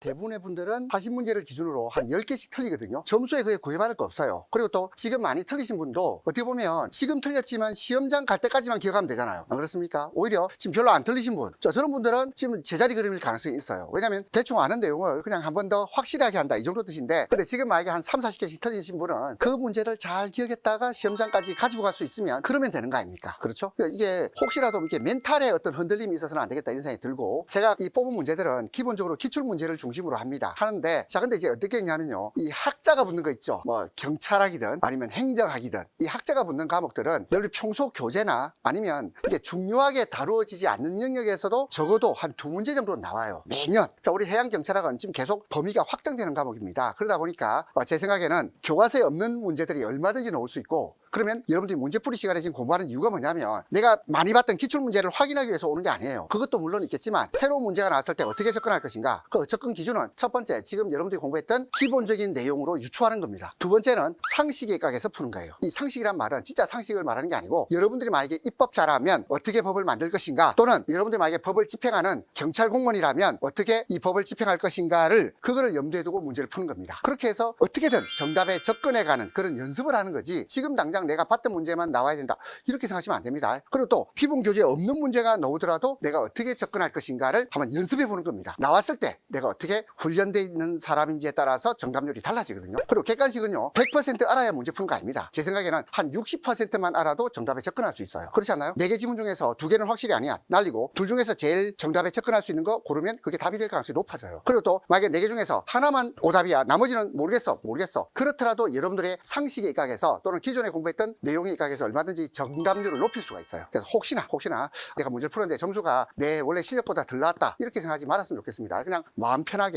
대부분의 분들은 40문제를 기준으로 한 10개씩 틀리거든요. 점수에 거의 구애받을 거 없어요. 그리고 또 지금 많이 틀리신 분도 어떻게 보면 지금 틀렸지만 시험장 갈 때까지만 기억하면 되잖아요. 안 그렇습니까? 오히려 지금 별로 안 틀리신 분. 자, 저런 분들은 지금 제자리 그림일 가능성이 있어요. 왜냐면 대충 아는 내용을 그냥 한 번 더 확실하게 한다. 이 정도 뜻인데. 근데 지금 만약에 한 3, 40개씩 틀리신 분은 그 문제를 잘 기억했다가 시험장까지 가지고 갈 수 있으면 그러면 되는 거 아닙니까? 그렇죠? 그러니까 이게 혹시라도 이게 멘탈에 어떤 흔들림이 있어서는 안 되겠다 이런 생각이 들고 제가 이 뽑은 문제들은 기본적으로 기출 문제를 중 심으로 합니다. 하는데 자 근데 이제 어떻게 했냐면요. 이 학자가 붙는 거 있죠. 뭐 경찰학이든 아니면 행정학이든 이 학자가 붙는 과목들은 여러분이 평소 교재나 아니면 이게 중요하게 다루어지지 않는 영역에서도 적어도 한 두 문제 정도는 나와요. 매년. 자 우리 해양경찰학은 지금 계속 범위가 확장되는 과목입니다. 그러다 보니까 어, 제 생각에는 교과서에 없는 문제들이 얼마든지 나올 수 있고 그러면 여러분들이 문제풀이 시간에 지금 공부하는 이유가 뭐냐면 내가 많이 봤던 기출문제를 확인하기 위해서 오는 게 아니에요. 그것도 물론 있겠지만 새로운 문제가 나왔을 때 어떻게 접근할 것인가. 그 접근 기준은 첫 번째 지금 여러분들이 공부했던 기본적인 내용으로 유추하는 겁니다. 두 번째는 상식의 각에서 푸는 거예요. 이 상식이란 말은 진짜 상식을 말하는 게 아니고 여러분들이 만약에 입법 잘하면 어떻게 법을 만들 것인가 또는 여러분들이 만약에 법을 집행하는 경찰 공무원이라면 어떻게 이 법을 집행할 것인가를 그거를 염두에 두고 문제를 푸는 겁니다. 그렇게 해서 어떻게든 정답에 접근해가는 그런 연습을 하는 거지 지금 당장 내가 봤던 문제만 나와야 된다 이렇게 생각하시면 안 됩니다. 그리고 또 기본 교재에 없는 문제가 나오더라도 내가 어떻게 접근할 것인가를 한번 연습해 보는 겁니다. 나왔을 때 내가 어떻게 훈련돼 있는 사람인지에 따라서 정답률이 달라지거든요. 그리고 객관식은요 100% 알아야 문제 푸는 거 아닙니다. 제 생각에는 한 60%만 알아도 정답에 접근할 수 있어요. 그렇지 않나요? 네 개 지문 중에서 두 개는 확실히 아니야. 날리고 둘 중에서 제일 정답에 접근할 수 있는 거 고르면 그게 답이 될 가능성이 높아져요. 그리고 또 만약에 네 개 중에서 하나만 오답이야. 나머지는 모르겠어. 모르겠어. 그렇더라도 여러분들의 상식의 입각에서 또는 기존에 공부 했던 내용의 입각에서 얼마든지 정답률을 높일 수가 있어요. 그래서 혹시나 혹시나 내가 문제를 풀었는데 점수가 내 원래 실력보다 덜 나왔다. 이렇게 생각하지 말았으면 좋겠습니다. 그냥 마음 편하게